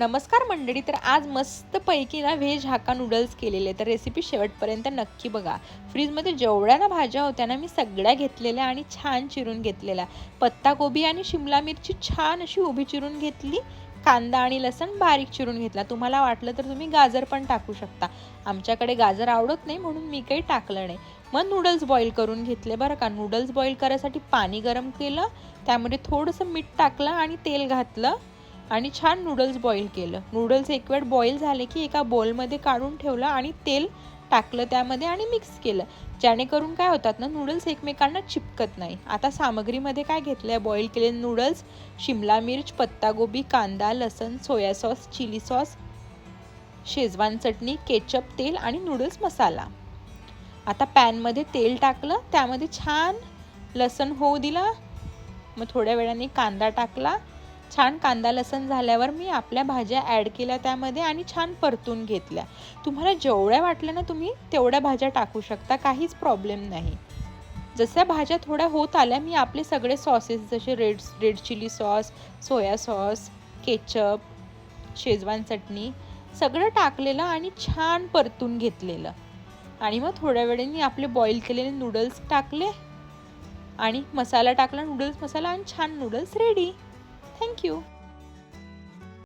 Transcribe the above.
नमस्कार मंडळी तर आज मस्तपैकी ना व्हेज हाका नूडल्स केलेले. तर रेसिपी शेवटपर्यंत नक्की बघा. फ्रीजमध्ये जेवढ्या ना भाज्या होत्या ना मी सगळ्या घेतलेल्या आणि छान चिरून घेतलेल्या. पत्ताकोबी आणि शिमला मिरची छान अशी उभी चिरून घेतली. कांदा आणि लसण बारीक चिरून घेतला. तुम्हाला वाटलं तर तुम्ही गाजर पण टाकू शकता. आमच्याकडे गाजर आवडत नाही म्हणून मी काही टाकलं नाही. मग नूडल्स बॉईल करून घेतले बरं का. नूडल्स बॉईल करायसाठी पाणी गरम केलं. त्यामध्ये थोडंसं मीठ टाकलं आणि तेल घातलं. आणि छान नूडल्स बॉईल केलं. नूडल्स एक वेळ बॉईल झाले की एका बॉलमध्ये काढून ठेवलं आणि तेल टाकलं त्यामध्ये आणि मिक्स केलं. जेणेकरून काय होतात ना नूडल्स एकमेकांना चिपकत नाही. आता सामग्रीमध्ये काय घेतलं आहे बॉईल केलेले नूडल्स शिमला मिर्च पत्तागोबी कांदा लसण soya sauce chilli sauce Schezwan चटणी केचप तेल आणि नूडल्स मसाला. आता पॅनमध्ये तेल टाकलं त्यामध्ये छान लसण होऊ दिला. मग थोड्या वेळाने कांदा टाकला. छान कांदा लसण झाल्यावर मी आपल्या भाज्या ॲड केल्या त्यामध्ये आणि छान परतून घेतल्या. तुम्हाला जेवढ्या वाटल्या ना तुम्ही तेवढ्या भाज्या टाकू शकता काहीच प्रॉब्लेम नाही. जशा भाज्या थोड्या होत आल्या मी आपले सगळे सॉसेस जसे red red chilli sauce soya sauce ketchup Schezwan चटणी सगळं टाकलेलं आणि छान परतून घेतलेलं. आणि मग थोड्या वेळेने आपले बॉईल केलेले नूडल्स टाकले आणि मसाला टाकला नूडल्स मसाला आणि छान नूडल्स रेडी Thank you.